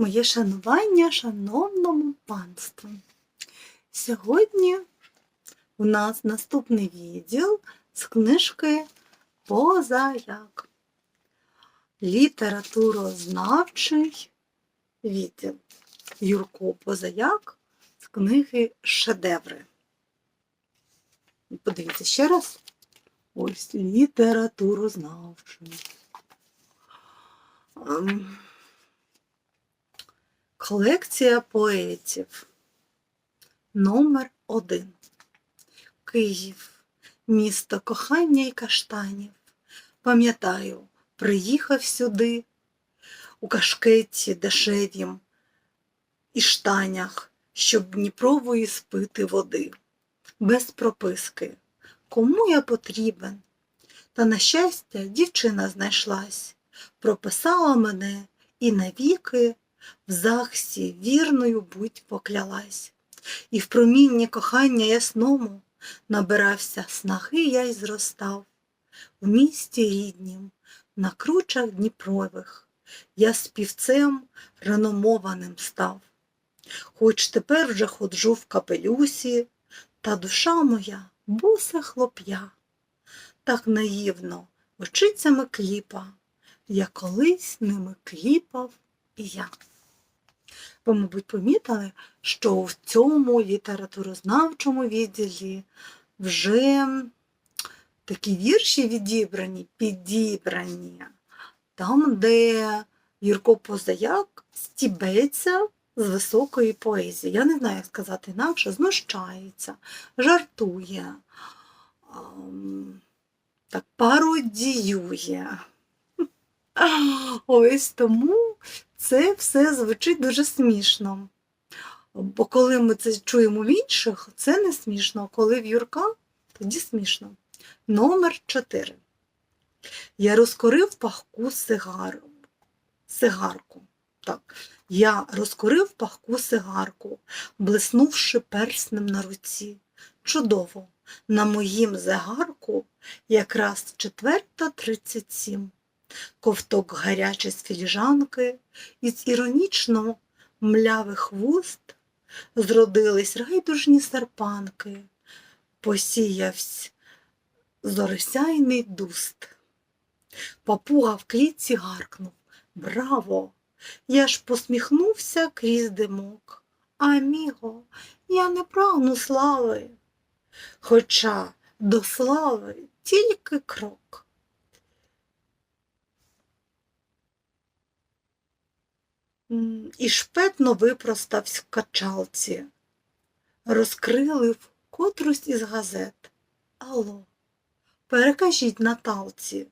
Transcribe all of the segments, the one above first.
Моє шанування шановному панству. Сьогодні у нас наступний відділ з книжки Позаяк. Літературознавчий відділ. Юрко Позаяк з книги Шедеври. Подивіться ще раз. Ось літературознавчий. Колекція поетів. Номер один. Київ. Місто кохання і каштанів. Пам'ятаю, приїхав сюди у кашкеті дешевім і штанях, щоб Дніпрової спити води. Без прописки. Кому я потрібен? Та, на щастя, дівчина знайшлась, прописала мене і навіки в захсі вірною будь поклялась. І в промінні кохання ясному набирався снаги я й зростав. В місті ріднім, на кручах Дніпрових, я співцем реномованим став. Хоч тепер вже ходжу в капелюсі, та душа моя бусе хлоп'я. Так наївно очицями кліпа, я колись ними кліпав і я. Ви, мабуть, помітили, що в цьому літературознавчому відділі вже такі вірші відібрані, підібрані, там, де Юрко Позаяк стібеться з високої поезії. Я не знаю, як сказати інакше, знущається, жартує, так пародіює. Ось тому це все звучить дуже смішно. Бо коли ми це чуємо в інших, це не смішно, коли в Юрка, тоді смішно. Номер 4. Я розкорив пахку сигару. сигарку. Так. Я розкорив пахку сигарку, блиснувши перснем на руці. Чудово! На моїм зигарку якраз четверта тридцять сім ковток гарячий з філіжанки, із іронічно млявих вуст зродились райдужні серпанки, посіявсь зорисяйний дуст. Папуга в клітці гаркнув Браво! Я ж посміхнувся крізь димок. Аміго, я не прагну слави, хоча до слави тільки крок. І шпетно випроставсь в качалці, розкрилив котрусь із газет. Алло, перекажіть Наталці,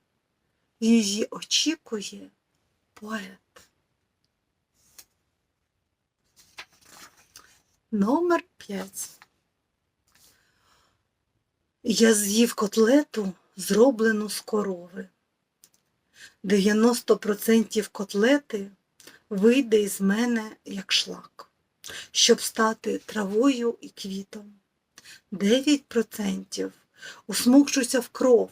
її очікує поет. Номер 5. Я з'їв котлету, зроблену з корови. 90% котлети вийде із мене як шлак, щоб стати травою і квітом. 9% усмокчуся в кров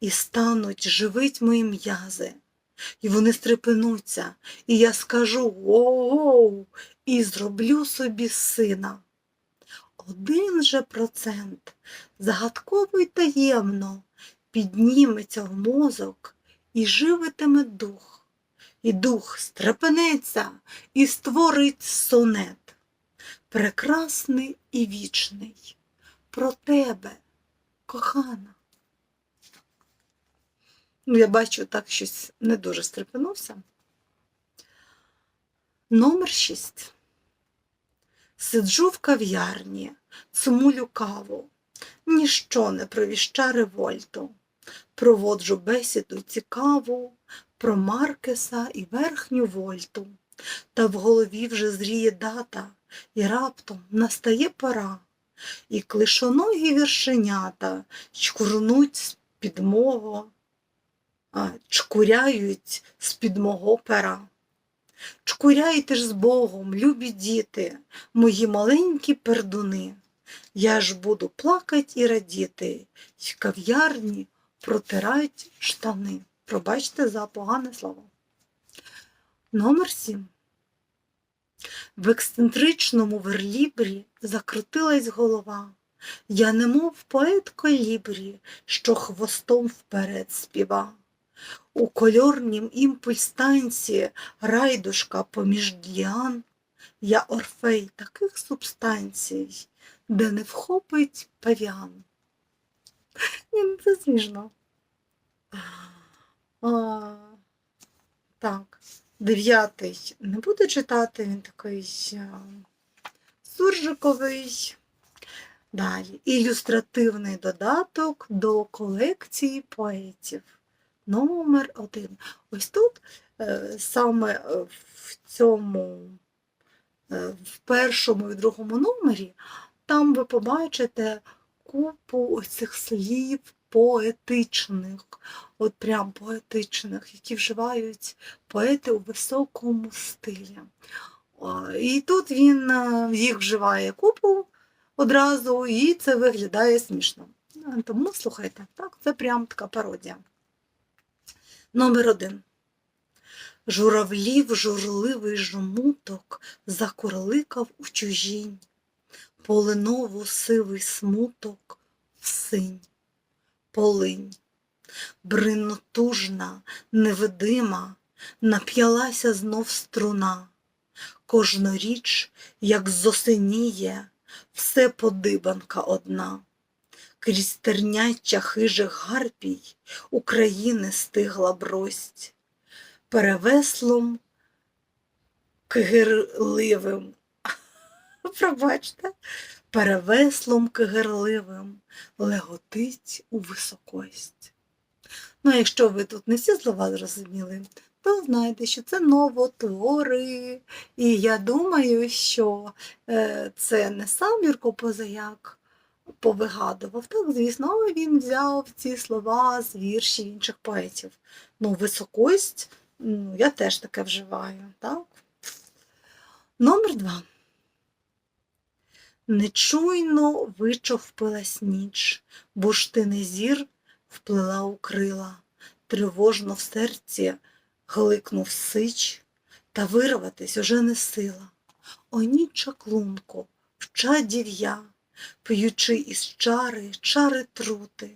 і стануть живить мої м'язи. І вони стрепенуться, і я скажу воу, і зроблю собі сина. Один же процент загадково й таємно підніметься в мозок і живитиме дух. І дух стрепенеться і створить сонет, прекрасний і вічний, про тебе, кохана. Ну, я бачу, так щось не дуже стрепенувся. Номер 6. Сиджу в кав'ярні, цмулю каву, ніщо не провіща револьту. Проводжу бесіду цікаву про Маркеса і верхню вольту. Та в голові вже зріє дата, і раптом настає пора, і клишоногі віршенята чкурнуть з-під мого, а, чкуряють з-під мого пера. Чкуряйте ж з Богом, любі діти, мої маленькі пердуни. Я ж буду плакать і радіти, й кав'ярні протирать штани. Пробачте за погане слово. Номер 7. В ексцентричному верлібрі закрутилась голова. Я немов поет колібрі, що хвостом вперед співа. У кольорнім імпульс танці райдушка поміж діан. Я орфей таких субстанцій, де не вхопить павіан. Ні, ну це смішно. Так, дев'ятий не буду читати, він такий а, суржиковий. Далі. Ілюстративний додаток до колекції поетів. Номер один. Ось тут е, саме е, в цьому, е, в першому і другому номері, там ви побачите купу ось слів поетичних, от прям поетичних, які вживають поети у високому стилі. І тут він е, їх вживає купу одразу, і це виглядає смішно. Тому слухайте, так, це прям така пародія. Номер один. Журавлів журливий жмуток закурликав у чужінь, полинову сивий смуток в синь, полинь. Бринотужна, невидима, нап'ялася знов струна. Кожну річ, як зосеніє, все подибанка одна. Крізь терняття хижих гарпій України стигла брость. Перевеслом кигирливим. Пробачте, перевеслом кигирливим леготить у високость. Ну, якщо ви тут не всі слова зрозуміли, то знайте, що це новотвори. І я думаю, що е, це не сам Юрко Позаяк повигадував. Так, звісно, він взяв ці слова з віршів інших поетів. Ну, високость, ну, я теж таке вживаю. Так? Номер два. Нечуйно вичовпилась ніч, бо ж ти не зір вплила у крила, тривожно в серці гликнув сич, та вирватись уже не сила. О ніч чаклунко, в чадів я, п'ючи із чари, чари трути,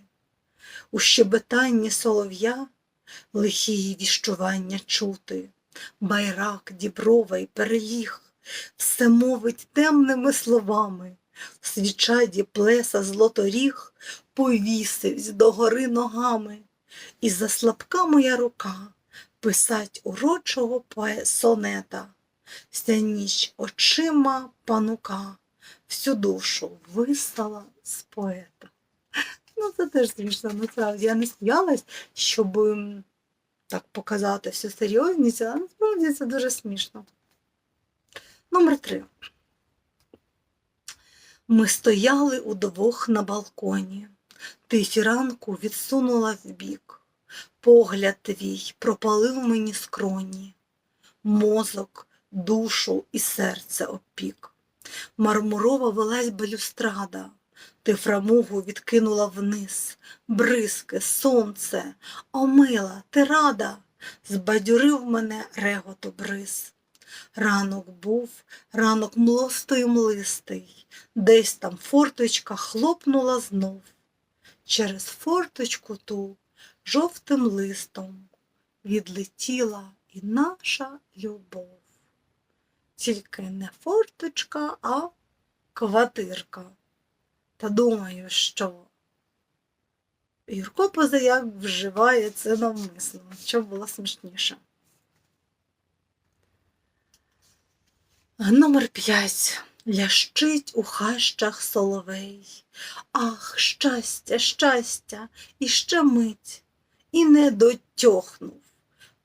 у щебетанні солов'я лихії віщування чути, байрак, діброва й переліг, все мовить темними словами, в свічаді плеса злоторіг повісивсь догори ногами, і заслабка моя рука писать урочого сонета, вся ніч очима панука, всю душу вистала з поета. Ну, це теж смішно, насправді. Я не сміялась, щоб так показати всю серйозність, але насправді це дуже смішно. Номер три. Ми стояли удвох на балконі. Ти фіранку відсунула вбік. Погляд твій пропалив мені скроні, мозок, душу і серце опік. Мармурова велась балюстрада, ти фрамугу відкинула вниз, бризки, сонце, омила, ти рада, збадьорив мене реготу бриз. Ранок був, ранок млостий млистий, десь там форточка хлопнула знов. Через форточку ту жовтим листом відлетіла і наша любов. Тільки не форточка, а квартирка. Та думаю, що Юрко Позаяк вживає це навмисно, щоб було смішніше. Номер п'ять. Лящить у хащах соловей. Ах, щастя, щастя, і ще мить, і не дотьохнув.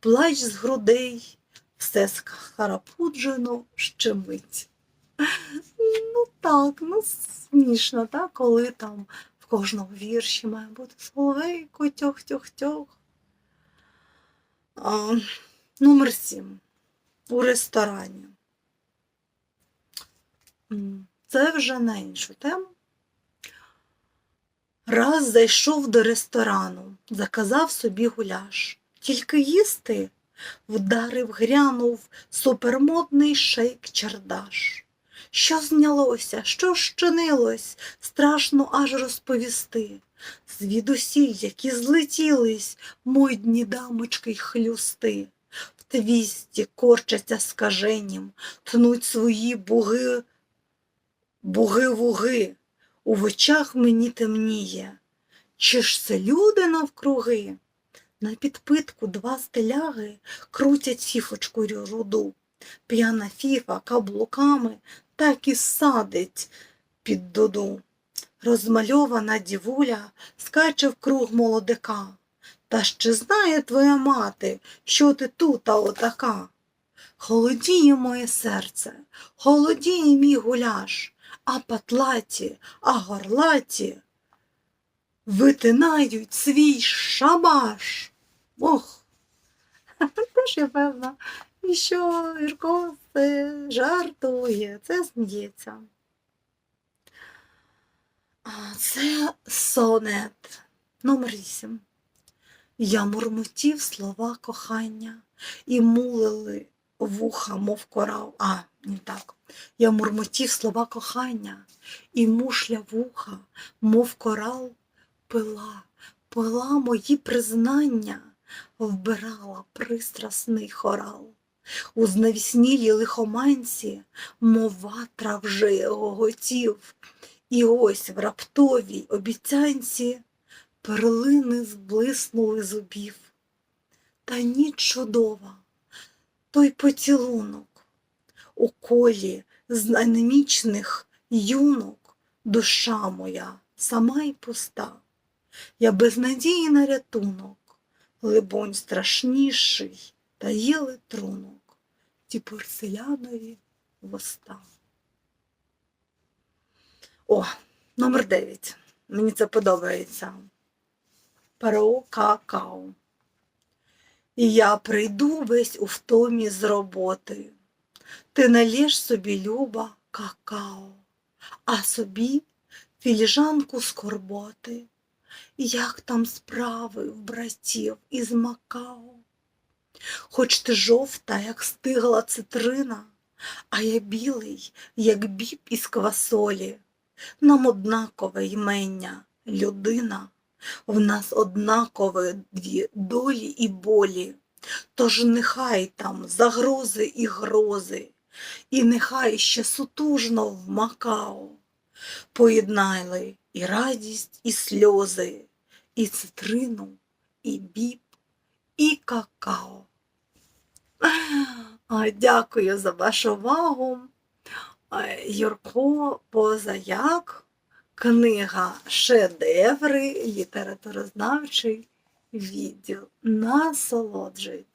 Плач з грудей, все схарапуджено щемить. Ну так, ну смішно, так, коли там в кожному вірші має бути соловейко, тьох-тьох-тьох. А, Номер сім. У ресторані. Це вже на іншу тему. Раз зайшов до ресторану, заказав собі гуляш. Тільки їсти вдарив, грянув супермодний шейк чардаш. Що знялося, що щинилось, страшно аж розповісти. Звідусіль, які злетілись модні дамочки й хлюсти, в твісті корчаться скаженім, тнуть свої буги, буги-вуги, у очах мені темніє. Чи ж це люди навкруги? На підпитку два стеляги крутять фіфочку руду. П'яна фіфа каблуками так і садить під дуду. Розмальована дівуля скаче в круг молодика. Та ще знає твоя мати, що ти тута отака. Холодіє моє серце, холодіє мій гуляш, а патлаті, а горлаті витинають свій шабаш. Ох, теж я певна, і що Ірко це жартує, це сміється. А це сонет номер 8. Я мурмотів слова кохання і мулили вуха, мов корал. А, не так. Я мурмотів слова кохання, і мушля вуха, мов корал, пила, пила мої признання, вбирала пристрасний хорал. У знавіснілій лихоманці, мов ватра вже гоготів, і ось в раптовій обіцянці перлини зблиснули зубів. Та ніч чудова, той поцілунок у колі з анемічних юнок душа моя сама й пуста. Я без надії на рятунок, либонь страшніший та їли трунок, ті порцелянові воста. О, номер 9. Мені це подобається. Про какао. І я прийду весь у втомі з роботи. Ти налєш собі, люба, какао, а собі філіжанку скорботи. Як там справи в братів із Макао? Хоч ти жовта, як стигла цитрина, а я білий, як біб із квасолі. Нам однакове ймення людина, в нас однакові дві долі і болі. Тож нехай там загрози і грози, і нехай ще сутужно в Макао. Поєднайли і радість, і сльози, і цитрину, і біб, і какао. А, Дякую за вашу увагу. Е, Юрко Позаяк, книга Шедеври, літературознавчий відділ. Насолоджуйтесь.